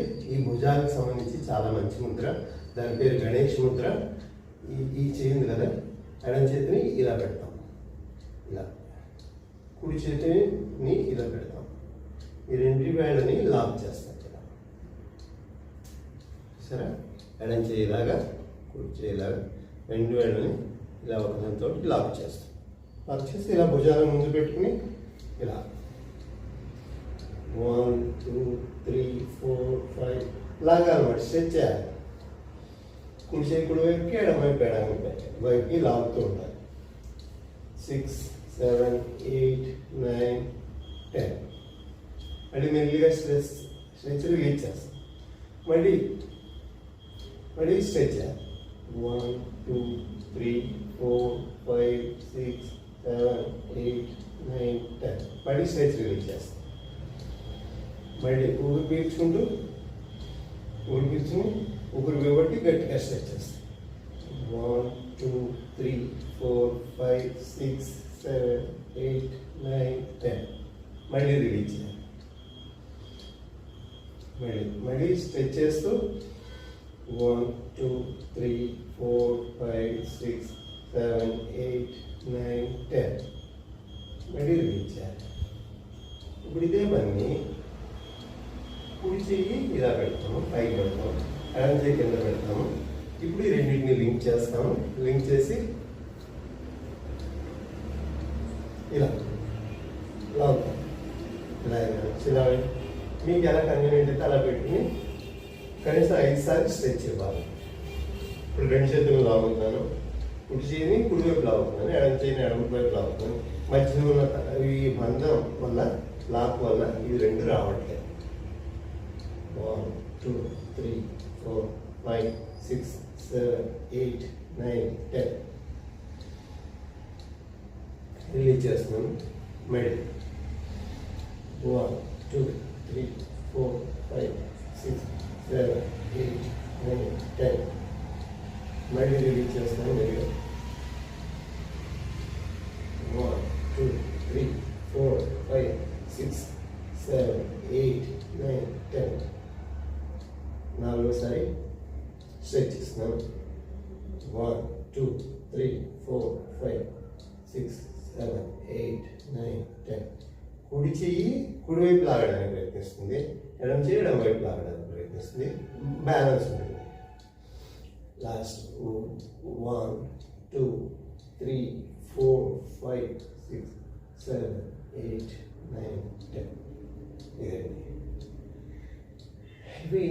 ఈ భుజాలకు సంబంధించి చాలా మంచి ముద్ర. దాని పేరు గణేష్ ముద్ర. ఈ ఈ చేయింది కదా? ఎడం చేతిని ఇలా పెడతాం. ఇలా. కుడి చేతిని ఇలా పెడతాం. ఈ రెండు వేళ్ళని లాక్ చేస్తాం ఇలా. సరే? ఎడం చేయలాగా కుడి చేయలాగా రెండు వేళ్ళని ఇలా ఒకదానితో లాక్ చేస్తాం. లాక్ చేసి ఇలా భుజాల ముందు పెట్టుకుని ఇలా. One two three four five లాగా అనమాట స్ట్రెచ్ చేయాలి కుడి చేయి కుడి వైపుకి ఎడమ వైపు ఎడమ వైపుకి లాగుతూ ఉండాలి six seven eight nine ten మళ్ళీ మెల్లిగా స్ట్రెస్ స్ట్రెచ్ రిలీజ్ చేస్తాం మళ్ళీ మళ్ళీ స్ట్రెచ్ చేయాలి one two three four five six seven eight nine ten మళ్ళీ స్ట్రెచ్ రిలీజ్ చేస్తాం మళ్ళీ ఊపిరి పీల్చుకుంటూ ఊపిరి పీల్చుకుని ఊపిరి బిగబట్టి గట్టిగా స్ట్రెచ్ చేస్తాం one two three four five six seven eight nine ten మళ్ళీ రిలీజ్ చేయాలి మళ్ళీ మళ్ళీ స్ట్రెచ్ చేస్తూ one two three four five six seven eight nine ten మళ్ళీ రిలీజ్ చేయాలి ఇప్పుడు ఇదే పని. కుడి చెయ్యి ఇలా పెడతాము పైకి పెడతాము ఎడం చేయి కింద పెడతాము. ఇప్పుడు ఈ రెండింటిని లింక్ చేస్తాము. లింక్ చేసి ఇలా. ఇలా ఉంటాం ఇలా ఇలా. మీకు ఎలా కన్వీనియంట్ అయితే అలా పెట్టుకుని కనీసం ఐదు సార్లు స్ట్రెచ్ ఇవ్వాలి. ఇప్పుడు రెండు చేతులు లాగుతున్నాను కుడి చేయిని కుడి వైపు లాగుతున్నాను ఎడం చేయిని ఎడమ వైపు లాగుతున్నాను మధ్యలో ఉన్న ఈ బంధం వల్ల లాక్ వల్ల ఇవి రెండు రావట్లేదు. two, three, four, five, six, seven, eight, nine, ten. Religious one, middle. One, two, three, four, five, six, seven, eight, nine, ten. Middle religious one, middle. One, two, three, four, five, six, seven, eight, nine, ten. నాలుగోసారి stretch ఇస్తున్నాను one two three four five six seven eight nine ten కుడి చెయ్యి కుడివైపు లాగడానికి ప్రయత్నిస్తుంది. ఎడం చెయ్యి ఎడం వైపు లాగడానికి ప్రయత్నిస్తుంది. బ్యాలెన్స్ ఉంటుంది. Last one two three four five six seven eight nine ten ఇదండి. ఇవి